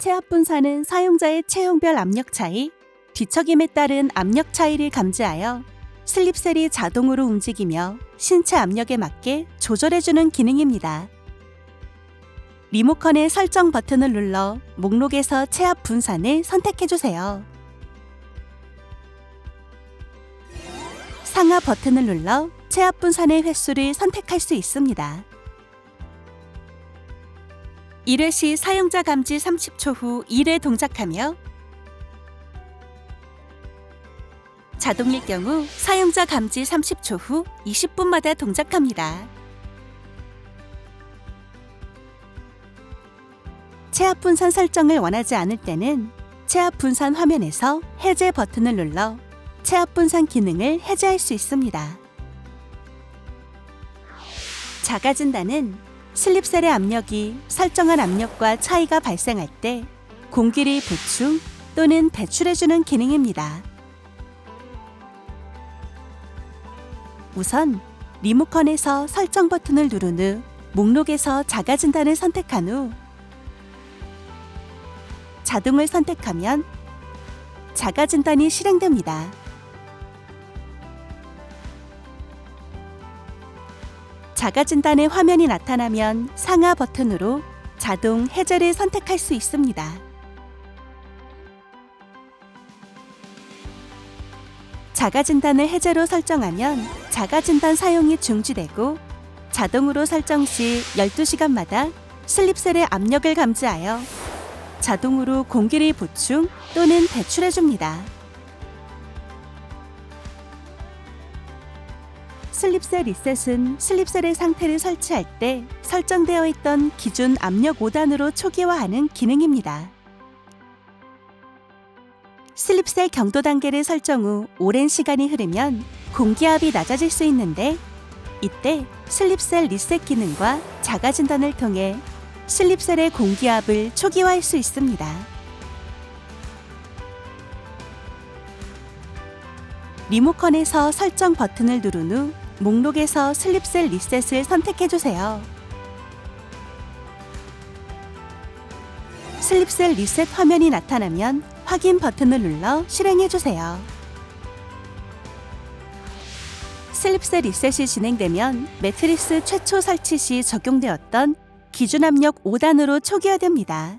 체압 분사는 사용자의 체형별 압력 차이, 뒤척임에 따른 압력 차이를 감지하여 슬립셀이 자동으로 움직이며 신체 압력에 맞게 조절해주는 기능입니다. 리모컨의 설정 버튼을 눌러 목록에서 체압 분산을 선택해주세요. 상하 버튼을 눌러 체압 분산의 횟수를 선택할 수 있습니다. 1회 시 사용자 감지 30초 후 1회 동작하며 자동일 경우 사용자 감지 30초 후 20분마다 동작합니다. 체압 분산 설정을 원하지 않을 때는 체압 분산 화면에서 해제 버튼을 눌러 체압 분산 기능을 해제할 수 있습니다. 작아진다는 슬립셀의 압력이 설정한 압력과 차이가 발생할 때 공기를 보충 또는 배출해주는 기능입니다. 우선 리모컨에서 설정 버튼을 누른 후 목록에서 작아진다를 선택한 후 자동을 선택하면 작아진단이 실행됩니다. 작아진단의 화면이 나타나면 상하 버튼으로 자동 해제를 선택할 수 있습니다. 자가진단을 해제로 설정하면 자가진단 사용이 중지되고 자동으로 설정 시 12시간마다 슬립셀의 압력을 감지하여 자동으로 공기를 보충 또는 배출해 줍니다. 슬립셀 리셋은 슬립셀의 상태를 설치할 때 설정되어 있던 기준 압력 5단으로 초기화하는 기능입니다. 슬립셀 경도 단계를 설정 후 오랜 시간이 흐르면 공기압이 낮아질 수 있는데 이때 슬립셀 리셋 기능과 자가 진단을 통해 슬립셀의 공기압을 초기화할 수 있습니다. 리모컨에서 설정 버튼을 누른 후 목록에서 슬립셀 리셋을 선택해 주세요. 슬립셀 리셋 화면이 나타나면 확인 버튼을 눌러 실행해 주세요. 슬립셀 리셋이 진행되면 매트리스 최초 설치 시 적용되었던 기준 압력 5단으로 초기화됩니다.